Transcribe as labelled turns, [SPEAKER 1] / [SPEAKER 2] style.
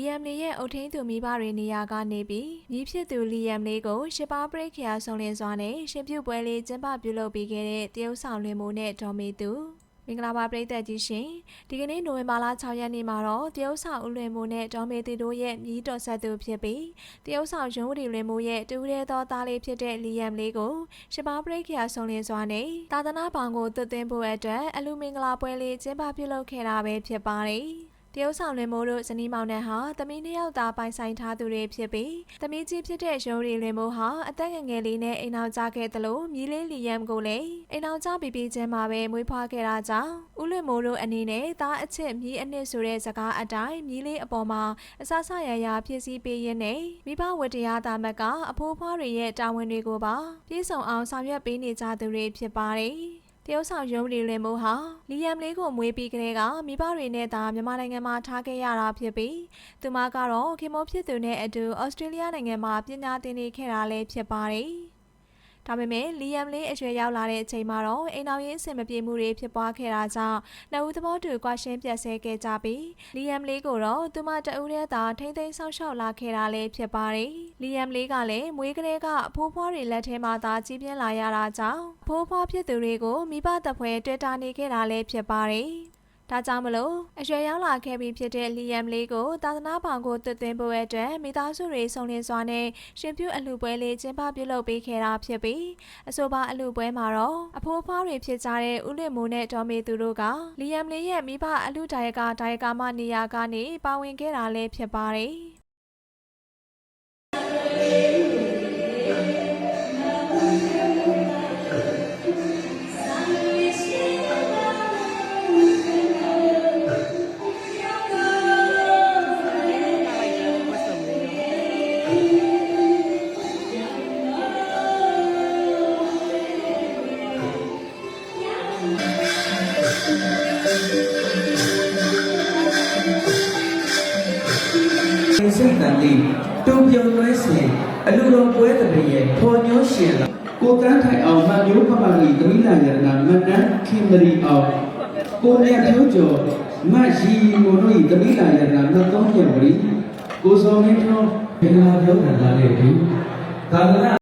[SPEAKER 1] လီယမ်လေးရဲ့အုတ်ထင်းသူမိဘတွေနေရာကနေပြီးညီဖြစ်သူလီယမ်လေးကိုရှစ်ပါးပရိတ်ခရာဆုံလင်းစွာနဲ့ရှင်ပြုတ်ပွဲလေးကျင်းပပြုလုပ်ပေးခဲ့တဲ့တရုတ်ဆောင်လင်းမိုးနဲ့ဒေါ်မေသူမင်္ဂလာပါပရိသတ်ကြီးရှင်ဒီကနေ့နိုဝင်ဘာလ6ရက်နေ့မှာတော့တရုတ်ဆောင်ဦးလွင်မိုးနဲ့ဒေါ်မေသူတို့ရဲ့မြီးတော်ဆက်သူဖြစ်ပြီးတရုတ်ဆောင်ရုံးဝတီလွင်မိုးရဲ့တူရဲသောသားလေးဖြစ်တဲ့လီယမ်လေးကိုရှစ်ပါးပရိတ်ခရာဆုံလင်းစွာနဲ့သာသနာ့ဘောင်ကိုသွတ်သွင်းဖို့အတွက်အလူမင်္ဂလာပွဲလေးကျင်းပပြုလုပ်ခဲ့တာပဲဖြစ်ပါတယ် တရုတ်ဆောင်လင်မိုးတို့ဇနီးမောင်နှံဟာသမီးနှစ်ယောက်သားပိုင်ဆိုင်ထားသူတွေဖြစ်ပြီးသမီးကြီးဖြစ်တဲ့ရုံးရီလင်မိုးဟာအသက်ငယ်ငယ်လေးနဲ့အိမ်အောင်ကြခဲ့သလိုမြီးလေးလီယမ်ကိုလည်းအိမ်အောင်ကြပြီးပြီးချင်းမှာပဲမွေးဖွားခဲ့တာကြောင့်ဦးလွင်မိုးတို့အနေနဲ့သားအချစ်မြီးအနှစ်ဆိုတဲ့စကားအတိုင်းမြီးလေးအပေါ်မှာအဆဆရရဖြစ်စည်းပေးရင်းနဲ့မိဘဝတ္တရားသားမက်ကအဖိုးဖွားတွေရဲ့တာဝန်တွေကိုပါပြည့်စုံအောင်ဆောင်ရွက်ပေးနေကြသူတွေဖြစ်ပါတယ် တရုတ်ဆောင်ရုံးရီလင်မိုးဟာလီယမ်လေးကိုမွေးပြီးကလေးကမိဘတွေနဲ့သာမြန်မာနိုင်ငံမှာထားခဲ့ရတာဖြစ်ပြီးသူမကတော့ခင်မိုးဖြစ်သူနဲ့အတူဩစတြေးလျနိုင်ငံမှာပညာသင်နေခဲ့တာလည်းဖြစ်ပါတယ်။ဒါပေမဲ့လီယမ်လေးအရွယ်ရောက်လာတဲ့အချိန်မှာတော့အိမ်တော်ရေးအဆင်မပြေမှုတွေဖြစ်ပွားခဲ့တာကြောင့်နှစ်ဦးသဘောတူကွာရှင်းပြတ်ဆဲခဲ့ကြပြီးလီယမ်လေးကိုတော့သူမတဦးတည်းသာထိမ့်သိမ်းဆောက်ရှောက်လာခဲ့တာလည်းဖြစ်ပါတယ်။ လီယမ်လေးကလည်းမွေးကလေးကအဖိုးဖွားတွေလက်ထဲမှာသာကြီးပြင်းလာရတာကြောင့်အဖိုးဖွားဖြစ်သူတွေကိုမိဘတပွဲတွေ့တာနေခဲ့တာလည်းဖြစ်ပါတယ်။ဒါကြောင့်မလို့အရွယ်ရောက်လာခဲ့ပြီးဖြစ်တဲ့လီယမ်လေးကိုသာသနာ့ဘောင်ကိုတွတ်သွင်းဖို့အတွက်မိသားစုတွေစုံလင်စွာနဲ့ရှင်ပြုအလှပွဲလေးကျင်းပပြုလုပ်ပေးခဲ့တာဖြစ်ပြီးအဆိုပါအလှပွဲမှာတော့အဖိုးဖွားတွေဖြစ်ကြတဲ့ဦးလင်မိုးနဲ့ဒေါ်မေသူတို့ကလီယမ်လေးရဲ့မိဘအလှဒါယကဒါယကမနေရာကနေပါဝင်ခဲ့တာလည်းဖြစ်ပါတယ်
[SPEAKER 2] စိတ်တန်လေး တုံပြုံလွဲစဉ်အလူတော်ပွဲတည်းရဲ့ဖော်ညိုးရှင်လာကိုတန်းထိုင်အောင်မမျိုးဖပါလီသမိလာရတနာမနန်းခင်မရီအောင်ကိုမြတ်ဖြိုးကျော်မရီမို့တို့ဤသမိလာရတနာနှသုံးပြန်ပရီကိုစောမင်းထွန်းဘင်္ဂလာပြောတာလာတဲ့ဒီသာသနာ